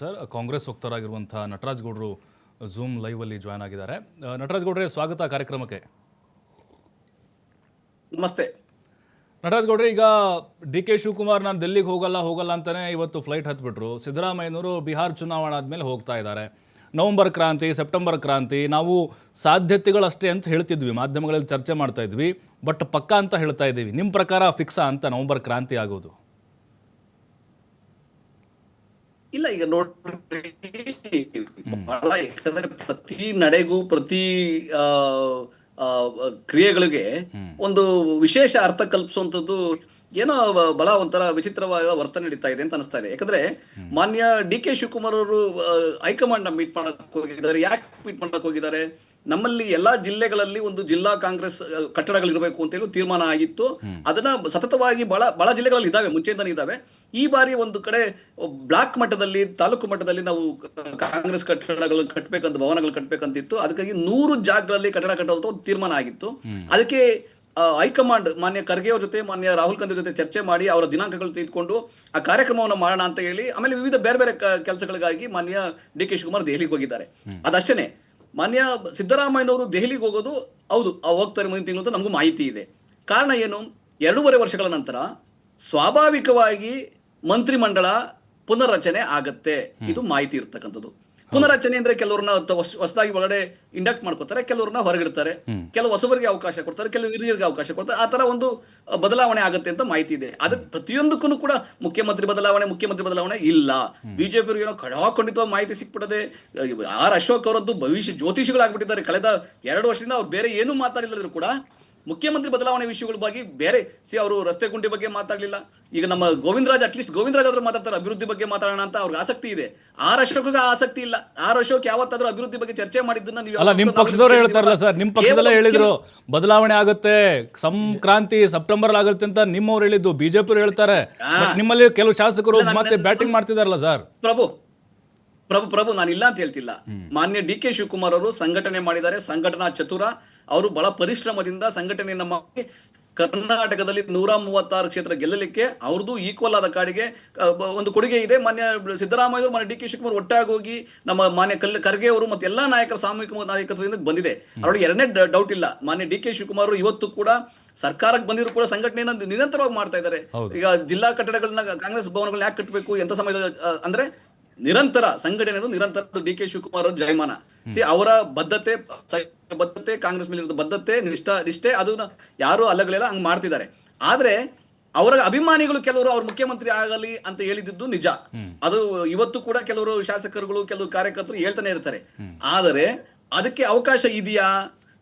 Sir. Congress ವಕ್ತಾರಾಗಿರುವಂಥ Nataraj ಗೌಡರು zoom ಲೈವಲ್ಲಿ join ಆಗಿದ್ದಾರೆ. ನಟರಾಜ್ ಗೌಡ್ರೆ ಸ್ವಾಗತ ಕಾರ್ಯಕ್ರಮಕ್ಕೆ. ನಮಸ್ತೆ. ನಟರಾಜ್ ಗೌಡ್ರೆ ಈಗ ಡಿ ಕೆ ಶಿವಕುಮಾರ್ ನಾನು ದೆಲ್ಲಿಗೆ ಹೋಗಲ್ಲ ಹೋಗಲ್ಲ ಅಂತಾನೆ ಇವತ್ತು ಫ್ಲೈಟ್ ಹತ್ಬಿಟ್ರು. ಸಿದ್ದರಾಮಯ್ಯನವರು ಬಿಹಾರ್ ಚುನಾವಣೆ ಆದಮೇಲೆ ಹೋಗ್ತಾ ಇದ್ದಾರೆ. ನವೆಂಬರ್ ಕ್ರಾಂತಿ ಸೆಪ್ಟೆಂಬರ್ ಕ್ರಾಂತಿ ನಾವು ಸಾಧ್ಯತೆಗಳಷ್ಟೇ ಅಂತ ಹೇಳ್ತಿದ್ವಿ. ಮಾಧ್ಯಮಗಳಲ್ಲಿ ಚರ್ಚೆ ಮಾಡ್ತಾ ಇದ್ವಿ. ಬಟ್ ಪಕ್ಕಾ ಅಂತ ಹೇಳ್ತಾ ಇದ್ದೀವಿ. ನಿಮ್ಮ ಪ್ರಕಾರ ಫಿಕ್ಸಾ ಅಂತ ನವೆಂಬರ್ ಕ್ರಾಂತಿ ಆಗೋದು? ಇಲ್ಲ ಈಗ ನೋಡ್ರಿ ಬಹಳ ಯಾಕಂದ್ರೆ ಪ್ರತಿ ನಡೆಗೂ ಪ್ರತಿ ಕ್ರಿಯೆಗಳಿಗೆ ಒಂದು ವಿಶೇಷ ಅರ್ಥ ಕಲ್ಪಿಸುವಂತದ್ದು ಏನೋ ಬಲ ಬಹಳ ಒಂಥರ ವಿಚಿತ್ರವಾದ ವರ್ತನೆ ನಡೀತಾ ಇದೆ ಅಂತ ಅನಿಸ್ತಾ ಇದೆ. ಯಾಕಂದ್ರೆ ಮಾನ್ಯ ಡಿ ಕೆ ಶಿವಕುಮಾರ್ ಅವರು ಹೈಕಮಾಂಡ್ನ ಮೀಟ್ ಮಾಡಕ್ ಹೋಗಿದ್ದಾರೆ. ಯಾಕೆ ಮೀಟ್ ಮಾಡಕ್ ಹೋಗಿದ್ದಾರೆ? ನಮ್ಮಲ್ಲಿ ಎಲ್ಲಾ ಜಿಲ್ಲೆಗಳಲ್ಲಿ ಒಂದು ಜಿಲ್ಲಾ ಕಾಂಗ್ರೆಸ್ ಕಟ್ಟಡಗಳು ಇರಬೇಕು ಅಂತ ಹೇಳಿ ತೀರ್ಮಾನ ಆಗಿತ್ತು. ಅದನ್ನ ಸತತವಾಗಿ ಬಹಳ ಬಹಳ ಜಿಲ್ಲೆಗಳಲ್ಲಿ ಇದಾವೆ ಮುಂಚೆಯಿಂದನೇ ಇದಾವೆ ಈ ಬಾರಿ ಒಂದು ಕಡೆ ಬ್ಲಾಕ್ ಮಟ್ಟದಲ್ಲಿ ತಾಲೂಕು ಮಟ್ಟದಲ್ಲಿ ನಾವು ಕಾಂಗ್ರೆಸ್ ಕಟ್ಟಡಗಳು ಕಟ್ಟಬೇಕಂತ ಭವನಗಳು ಕಟ್ಟಬೇಕಂತಿತ್ತು ಅದಕ್ಕಾಗಿ ನೂರು ಜಾಗಗಳಲ್ಲಿ ಕಟ್ಟಡ ಕಟ್ಟುವಂತ ಒಂದು ತೀರ್ಮಾನ ಆಗಿತ್ತು. ಅದಕ್ಕೆ ಹೈಕಮಾಂಡ್ ಮಾನ್ಯ ಖರ್ಗೆ ಅವ್ರ ಜೊತೆ ಮಾನ್ಯ ರಾಹುಲ್ ಗಾಂಧಿ ಜೊತೆ ಚರ್ಚೆ ಮಾಡಿ ಅವರ ದಿನಾಂಕಗಳು ತೆಗೆದುಕೊಂಡು ಆ ಕಾರ್ಯಕ್ರಮವನ್ನು ಮಾಡೋಣ ಅಂತ ಹೇಳಿ ಆಮೇಲೆ ವಿವಿಧ ಬೇರೆ ಬೇರೆ ಕೆಲಸಗಳಿಗಾಗಿ ಮಾನ್ಯ ಡಿ ಕೆ ಶಿವಕುಮಾರ್ ದೆಹಲಿಗೆ ಹೋಗಿದ್ದಾರೆ. ಅದಷ್ಟೇನೆ. ಮಾನ್ಯ ಸಿದ್ದರಾಮಯ್ಯನವರು ದೆಹಲಿಗೆ ಹೋಗೋದು ಹೌದು ಆ ಹೋಗ್ತಾರೆ ಮುಂದಿನ ತಿಂಗಳು ಅಂತ ನಮಗೂ ಮಾಹಿತಿ ಇದೆ. ಕಾರಣ ಏನು? ಎರಡೂವರೆ ವರ್ಷಗಳ ನಂತರ ಸ್ವಾಭಾವಿಕವಾಗಿ ಮಂತ್ರಿಮಂಡಲ ಪುನರ್ರಚನೆ ಆಗತ್ತೆ. ಇದು ಮಾಹಿತಿ ಇರ್ತಕ್ಕಂಥದ್ದು. ಪುನರ್ರಚನೆ ಅಂದ್ರೆ ಕೆಲವ್ರನ್ನ ಹೊಸದಾಗಿ ಒಳಗಡೆ ಇಂಡಕ್ಟ್ ಮಾಡ್ಕೋತಾರೆ ಕೆಲವ್ರನ್ನ ಹೊರಗಿಡ್ತಾರೆ. ಕೆಲವು ಹೊಸಬರಿಗೆ ಅವಕಾಶ ಕೊಡ್ತಾರೆ ಕೆಲವು ಹಿರಿಯರಿಗೆ ಅವಕಾಶ ಕೊಡ್ತಾರೆ. ಆ ತರ ಒಂದು ಬದಲಾವಣೆ ಆಗುತ್ತೆ ಅಂತ ಮಾಹಿತಿ ಇದೆ. ಅದಕ್ಕೆ ಪ್ರತಿಯೊಂದಕ್ಕೂ ಕೂಡ ಮುಖ್ಯಮಂತ್ರಿ ಬದಲಾವಣೆ ಮುಖ್ಯಮಂತ್ರಿ ಬದಲಾವಣೆ ಇಲ್ಲ. ಬಿಜೆಪಿ ಏನೋ ಖಡಾಖಂಡಿತವಾಗಿ ಮಾಹಿತಿ ಸಿಕ್ಬಿಡದೆ ಆರ್ ಅಶೋಕ್ ಅವರದ್ದು ಭವಿಷ್ಯ ಜ್ಯೋತಿಷಿಗಳಾಗ್ಬಿಟ್ಟಿದ್ದಾರೆ. ಕಳೆದ ಎರಡು ವರ್ಷದಿಂದ ಅವ್ರು ಬೇರೆ ಏನು ಮಾತಾಡಿಲ್ಲದ್ರು ಕೂಡ ಮುಖ್ಯಮಂತ್ರಿ ಬದಲಾವಣೆ ವಿಷಯಗಳ ಬಗ್ಗೆ ಬೇರೆ ಸಿ ಅವರು ರಸ್ತೆ ಗುಂಡಿ ಬಗ್ಗೆ ಮಾತಾಡಲಿಲ್ಲ. ಈಗ ನಮ್ಮ ಗೋವಿಂದರಾಜ್ ಅಟ್ಲೀಸ್ಟ್ ಗೋವಿಂದರಾಜ್ ಆದ್ರೂ ಮಾತಾಡ್ತಾರೆ ಅಭಿವೃದ್ಧಿ ಬಗ್ಗೆ ಮಾತಾಡೋಣ ಅಂತ ಅವ್ರಿಗೆ ಆಸಕ್ತಿ ಇದೆ. ಆರ್ ಆಸಕ್ತಿ ಇಲ್ಲ. ಆರ್ ಅಶೋಕ್ ಯಾವತ್ತಾದ್ರೂ ಅಭಿವೃದ್ಧಿ ಬಗ್ಗೆ ಚರ್ಚೆ ಮಾಡಿದ್ದನ್ನ ನೀವು ಅಲ್ಲ ನಿಮ್ಮ ಪಕ್ಷದವರು ಹೇಳ್ತಾರಲ್ಲ ಸರ್ ನಿಮ್ಮ ಪಕ್ಷದಲ್ಲೇ ಹೇಳಿದ್ರು ಬದಲಾವಣೆ ಆಗುತ್ತೆ ಸಂಕ್ರಾಂತಿ ಸೆಪ್ಟೆಂಬರ್ ಆಗುತ್ತೆ ಅಂತ ನಿಮ್ಮವ್ರು ಹೇಳಿದ್ದು ಬಿಜೆಪಿ ಹೇಳ್ತಾರೆ. ನಿಮ್ಮಲ್ಲಿ ಕೆಲವು ಶಾಸಕರು ಮತ್ತೆ ಬ್ಯಾಟಿಂಗ್ ಮಾಡ್ತಿದಾರಲ್ಲ ಸರ್. ಪ್ರಭು ಪ್ರಭು ಪ್ರಭು ನಾನು ಇಲ್ಲ ಅಂತ ಹೇಳ್ತಿಲ್ಲ. ಮಾನ್ಯ ಡಿ ಕೆ ಶಿವಕುಮಾರ್ ಅವರು ಸಂಘಟನೆ ಮಾಡಿದ್ದಾರೆ ಸಂಘಟನಾ ಚತುರ. ಅವರು ಬಹಳ ಪರಿಶ್ರಮದಿಂದ ಸಂಘಟನೆಯನ್ನ ಮಾಡಿ ಕರ್ನಾಟಕದಲ್ಲಿ ನೂರ ಮೂವತ್ತಾರು ಕ್ಷೇತ್ರ ಗೆಲ್ಲಲಿಕ್ಕೆ ಅವ್ರದ್ದು ಈಕ್ವಲ್ ಆದ ಕಾಡಿಗೆ ಒಂದು ಕೊಡುಗೆ ಇದೆ. ಮಾನ್ಯ ಸಿದ್ದರಾಮಯ್ಯ ಅವರು ಮಾನ್ಯ ಡಿ ಕೆ ಶಿವಕುಮಾರ್ ಒಟ್ಟಾಗಿ ಹೋಗಿ ನಮ್ಮ ಮಾನ್ಯ ಕಲ್ ಖರ್ಗೆ ಅವರು ಮತ್ತೆ ಎಲ್ಲಾ ನಾಯಕರ ಸಾಮೂಹಿಕ ನಾಯಕತ್ವದಿಂದ ಬಂದಿದೆ. ಅವರಿಗೆ ಎರಡನೇ ಡೌಟ್ ಇಲ್ಲ. ಮಾನ್ಯ ಡಿ ಕೆ ಶಿವಕುಮಾರ್ ಅವರು ಇವತ್ತು ಕೂಡ ಸರ್ಕಾರಕ್ಕೆ ಬಂದಿದ್ರು ಕೂಡ ಸಂಘಟನೆಯನ್ನ ನಿರಂತರವಾಗಿ ಮಾಡ್ತಾ ಇದ್ದಾರೆ. ಈಗ ಜಿಲ್ಲಾ ಕಟ್ಟಡಗಳನ್ನ ಕಾಂಗ್ರೆಸ್ ಭವನಗಳನ್ನ ಯಾಕೆ ಕಟ್ಟಬೇಕು? ಎಂತ ಸಮಯದ ಅಂದ್ರೆ ನಿರಂತರ ಸಂಘಟನೆಗಳು ನಿರಂತರ ಡಿ ಕೆ ಶಿವಕುಮಾರ್ ಅವ್ರ ಜಯಮಾನ. ಸಿ ಅವರ ಬದ್ಧತೆ ಬದ್ಧತೆ ಕಾಂಗ್ರೆಸ್ ಮೇಲೆ ಬದ್ಧತೆ ನಿಷ್ಠ ನಿಷ್ಠೆ ಅದನ್ನ ಯಾರು ಅಲ್ಲಗಳೆಲ್ಲ ಹಂಗ್ ಮಾಡ್ತಿದ್ದಾರೆ. ಆದ್ರೆ ಅವರ ಅಭಿಮಾನಿಗಳು ಕೆಲವರು ಅವ್ರ ಮುಖ್ಯಮಂತ್ರಿ ಆಗಲಿ ಅಂತ ಹೇಳಿದ್ದು ನಿಜ. ಅದು ಇವತ್ತು ಕೂಡ ಕೆಲವರು ಶಾಸಕರುಗಳು ಕೆಲವು ಕಾರ್ಯಕರ್ತರು ಹೇಳ್ತಾನೆ ಇರ್ತಾರೆ. ಆದರೆ ಅದಕ್ಕೆ ಅವಕಾಶ ಇದೆಯಾ?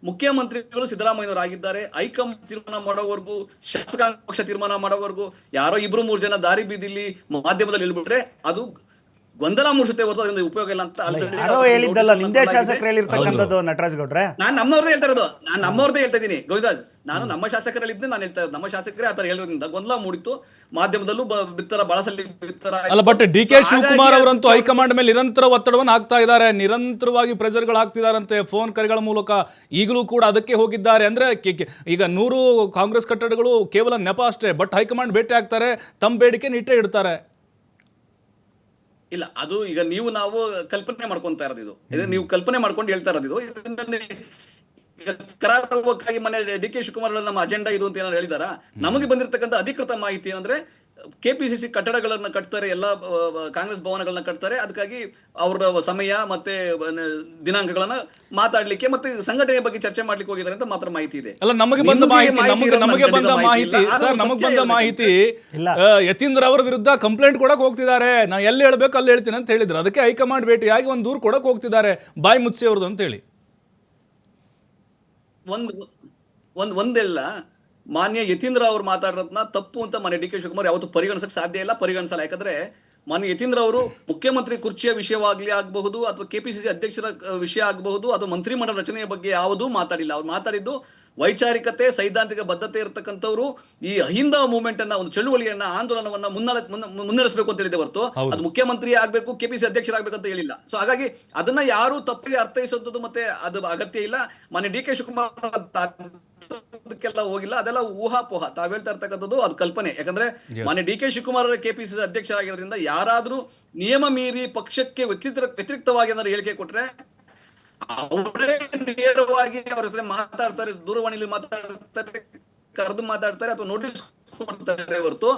ಮುಖ್ಯಮಂತ್ರಿಗಳು ಸಿದ್ದರಾಮಯ್ಯವರು ಆಗಿದ್ದಾರೆ ಹೈಕಮಾಂಡ್ ತೀರ್ಮಾನ ಮಾಡೋವರೆಗೂ ಶಾಸಕಾಂಗ ಪಕ್ಷ ತೀರ್ಮಾನ ಮಾಡೋವರೆಗೂ ಯಾರೋ ಇಬ್ರು ಮೂರು ಜನ ದಾರಿ ಬೀದಿಲಿ ಮಾಧ್ಯಮದಲ್ಲಿ ಹೇಳ್ಬಿಟ್ರೆ ಅದು ಗೊಂದಲ ಮೂಡಿಸುತ್ತೆ ಹೊರತು ಅದರಿಂದ ಉಪಯೋಗ ಇಲ್ಲ ಅಂತ ಯಾರೋ ಹೇಳಿದ್ದಲ್ಲ ನಿಂದೇ ಶಾಸಕರಲ್ಲಿ ಇರ್ತಕ್ಕಂಥದ್ದು ಶಾಸಕರು ಹೇಳಿರ್ತಕ್ಕಂಥದ್ದು ನಟರಾಜ್ ಗೌಡ್ರೆ? ನಾನು ನಮ್ಮವ್ರದೇ ಹೇಳ್ತಾ ಇರೋದು. ನಾನು ನಮ್ಮವ್ರದೇ ಹೇಳ್ತಾ ಇದ್ದೀನಿ. ಗೋವಿಂದಾಜ್ ನಾನು ನಮ್ಮ ಶಾಸಕರಲ್ಲಿದ್ದೆ ನಾನು ಹೇಳ್ತಾ ನಮ್ಮ ಶಾಸಕರೇ ಆತರ ಹೇಳೋದ್ರಿಂದ ಗೊಂದಲ ಮೂಡಿತ್ತು. ಮಾಧ್ಯಮದಲ್ಲೂ ಬ- ಬಿತ್ತರ ಬಳಸಲಿ ಬಿತ್ತರ ಅಲ್ಲ ಬಟ್ ಡಿ ಕೆ ಶಿವಕುಮಾರ್ ಅವರಂತೂ ಹೈಕಮಾಂಡ್ ಮೇಲೆ ನಿರಂತರ ಒತ್ತಡವನ್ನು ಹಾಕ್ತಾ ಇದ್ದಾರೆ. ನಿರಂತರವಾಗಿ ಪ್ರೆಷರ್ಗಳು ಹಾಕ್ತಿದಾರಂತೆ. ಫೋನ್ ಕರೆಗಳ ಮೂಲಕ ಈಗಲೂ ಕೂಡ ಅದಕ್ಕೆ ಹೋಗಿದ್ದಾರೆ. ಅಂದ್ರೆ ಈಗ ನೂರು ಕಾಂಗ್ರೆಸ್ ಕಟ್ಟಡಗಳು ಕೇವಲ ನೆಪ ಅಷ್ಟೇ ಬಟ್ ಹೈಕಮಾಂಡ್ ಭೇಟಿ ಆಗ್ತಾರೆ. ತಮ್ಮ ಬೇಡಿಕೆ ಇಟ್ಟೇ ಇಡ್ತಾರೆ. ಇಲ್ಲ ಅದು ಈಗ ನೀವು ನಾವು ಕಲ್ಪನೆ ಮಾಡ್ಕೊಂತ ಇರೋದು ಇದು. ನೀವು ಕಲ್ಪನೆ ಮಾಡ್ಕೊಂಡು ಹೇಳ್ತಾ ಇರೋದು ಇದು. ಇದನ್ನ ಈಗ ಕರಾರುವಕ್ಕಾಗಿ ಮನೆ ಡಿ ಕೆ ಶಿವಕುಮಾರ್ ನಮ್ಮ ಅಜೆಂಡಾ ಇದು ಅಂತ ಏನಾದ್ರು ಹೇಳಿದಾರ? ನಮಗೆ ಬಂದಿರತಕ್ಕಂಥ ಅಧಿಕೃತ ಮಾಹಿತಿ ಏನಂದ್ರೆ ಕೆಪಿಸಿಸಿ ಕಟ್ಟಡಗಳನ್ನ ಕಟ್ತಾರೆ ಎಲ್ಲ ಕಾಂಗ್ರೆಸ್ ಭವನಗಳನ್ನ ಕಟ್ತಾರೆ. ಅದಕ್ಕಾಗಿ ಅವರ ಸಮಯ ಮತ್ತೆ ದಿನಾಂಕಗಳನ್ನ ಮಾತಾಡ್ಲಿಕ್ಕೆ ಮತ್ತೆ ಸಂಘಟನೆ ಬಗ್ಗೆ ಚರ್ಚೆ ಮಾಡ್ಲಿಕ್ಕೆ ಹೋಗಿದ್ದಾರೆ ಅಂತ ಮಾತ್ರ ಮಾಹಿತಿ ಇದೆ. ಅಲ್ಲ ನಮಗೆ ಬಂದ ಮಾಹಿತಿ ನಮಗೆ ನಮಗೆ ಬಂದ ಮಾಹಿತಿ. ಸರ್ ನಮಗೆ ಬಂದ ಮಾಹಿತಿ ಯತೀಂದ್ರ ಅವರ ವಿರುದ್ಧ ಕಂಪ್ಲೇಂಟ್ ಕೊಡಕ್ ಹೋಗ್ತಿದ್ದಾರೆ. ನಾ ಎಲ್ಲಿ ಹೇಳ್ಬೇಕು ಅಲ್ಲಿ ಹೇಳ್ತೀನಿ ಅಂತ ಹೇಳಿದ್ರು. ಅದಕ್ಕೆ ಹೈಕಮಾಂಡ್ ಭೇಟಿಯಾಗಿ ಒಂದು ದೂರು ಕೊಡಕ್ ಹೋಗ್ತಿದ್ದಾರೆ ಬಾಯಿ ಮುಚ್ಚಿ ಅವ್ರದ್ದು ಅಂತ ಹೇಳಿ ಒಂದ್ ಒಂದ್ ಒಂದೆಲ್ಲ. ಮಾನ್ಯ ಯತೀಂದ್ರ ಅವರು ಮಾತಾಡೋದನ್ನ ತಪ್ಪು ಅಂತ ಮಾನ್ಯ ಡಿ ಕೆ ಶಿವಕುಮಾರ್ ಯಾವತ್ತು ಪರಿಗಣಿಸಕ್ ಸಾಧ್ಯ ಇಲ್ಲ ಪರಿಗಣಿಸಲ್ಲ. ಯಾಕಂದ್ರೆ ಮಾನ್ಯ ಯತೀಂದ್ರ ಅವರು ಮುಖ್ಯಮಂತ್ರಿ ಕುರ್ಚಿಯ ವಿಷಯವಾಗ್ಲಿ ಆಗಬಹುದು ಅಥವಾ ಕೆಪಿಸಿಸಿ ಅಧ್ಯಕ್ಷರ ವಿಷಯ ಆಗಬಹುದು ಅಥವಾ ಮಂತ್ರಿಮಂಡಲ ರಚನೆಯ ಬಗ್ಗೆ ಯಾವುದೂ ಮಾತಾಡಿಲ್ಲ. ಅವ್ರು ಮಾತಾಡಿದ್ದು ವೈಚಾರಿಕತೆ ಸೈದ್ಧಾಂತಿಕ ಬದ್ಧತೆ ಇರತಕ್ಕಂಥವ್ರು ಈ ಅಹಿಂದ ಮೂವ್ಮೆಂಟ್ ಅನ್ನ ಒಂದು ಚಳುವಳಿಯನ್ನ ಆಂದೋಲನವನ್ನ ಮುನ್ನಡೆ ಮುನ್ನ- ಮುನ್ನಡೆಸಬೇಕು ಅಂತ ಹೇಳಿದೆ ಹೊರತು. ಅದು ಮುಖ್ಯಮಂತ್ರಿ ಆಗ್ಬೇಕು ಕೆಪಿಸಿ ಅಧ್ಯಕ್ಷರಾಗಬೇಕು ಅಂತ ಹೇಳಿಲ್ಲ. ಸೊ ಹಾಗಾಗಿ ಅದನ್ನ ಯಾರು ತಪ್ಪಿಗೆ ಅರ್ಥೈಸೋದು ಮತ್ತೆ ಅದು ಅಗತ್ಯ ಇಲ್ಲ. ಮಾನ್ಯ ಡಿ ಕೆ ಶಿವಕುಮಾರ್ ಅಂತದಕ್ಕೆಲ್ಲ ಹೋಗಿಲ್ಲ. ಅದೆಲ್ಲ ಊಹಾಪೋಹ. ತಾವ್ ಹೇಳ್ತಾ ಇರ್ತಕ್ಕಂಥದ್ದು ಅದು ಕಲ್ಪನೆ. ಯಾಕಂದ್ರೆ ಮಾನ್ಯ ಡಿ ಕೆ ಶಿವಕುಮಾರ್ ಕೆಪಿಸಿಸಿ ಅಧ್ಯಕ್ಷರಾಗಿರೋದ್ರಿಂದ ಯಾರಾದ್ರೂ ನಿಯಮ ಮೀರಿ ಪಕ್ಷಕ್ಕೆ ವ್ಯತಿರಿಕ್ತ ವ್ಯತಿರಿಕ್ತವಾಗಿ ಏನಾದ್ರು ಹೇಳಿಕೆ ಕೊಟ್ರೆ ಅವರೇ ನೇರವಾಗಿ ಅವ್ರ ಹತ್ರ ಮಾತಾಡ್ತಾರೆ ದೂರವಾಣಿಲಿ ಮಾತಾಡ್ತಾರೆ ಕರೆದು ಮಾತಾಡ್ತಾರೆ ಅಥವಾ ನೋಟಿಸ್ ಕೊಡ್ತಾರೆ ಹೊರತು.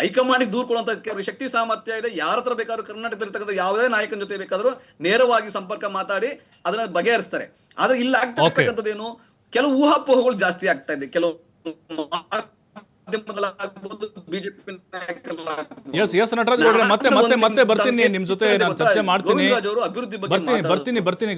ಹೈಕಮಾಂಡ್ ದೂರ ಕೊಡುವಂತ ಶಕ್ತಿ ಸಾಮರ್ಥ್ಯ ಇದೆ. ಯಾರ ಹತ್ರ ಬೇಕಾದ್ರೂ ಕರ್ನಾಟಕದಲ್ಲಿ ಇರ್ತಕ್ಕಂಥ ಯಾವುದೇ ನಾಯಕನ ಜೊತೆ ಬೇಕಾದ್ರೂ ನೇರವಾಗಿ ಸಂಪರ್ಕ ಮಾತಾಡಿ ಅದನ್ನ ಬಗೆಹರಿಸ್ತಾರೆ. ಆದ್ರೆ ಇಲ್ಲಿ ಆಗ್ತಕ್ಕಂಥದ್ದೇನು ಕೆಲವು ಊಹಾಪೋಹಗಳು ಜಾಸ್ತಿ ಆಗ್ತಾ ಇದೆ. ಕೆಲವು ನಟರಾಜ್ ಮತ್ತೆ ಮತ್ತೆ ಮತ್ತೆ ಬರ್ತೀನಿ ನಿಮ್ ಜೊತೆ ನಾನು ಚರ್ಚೆ ಮಾಡ್ತೀನಿ. ಬರ್ತೀನಿ. ಬರ್ತೀನಿ ಬರ್ತೀನಿ.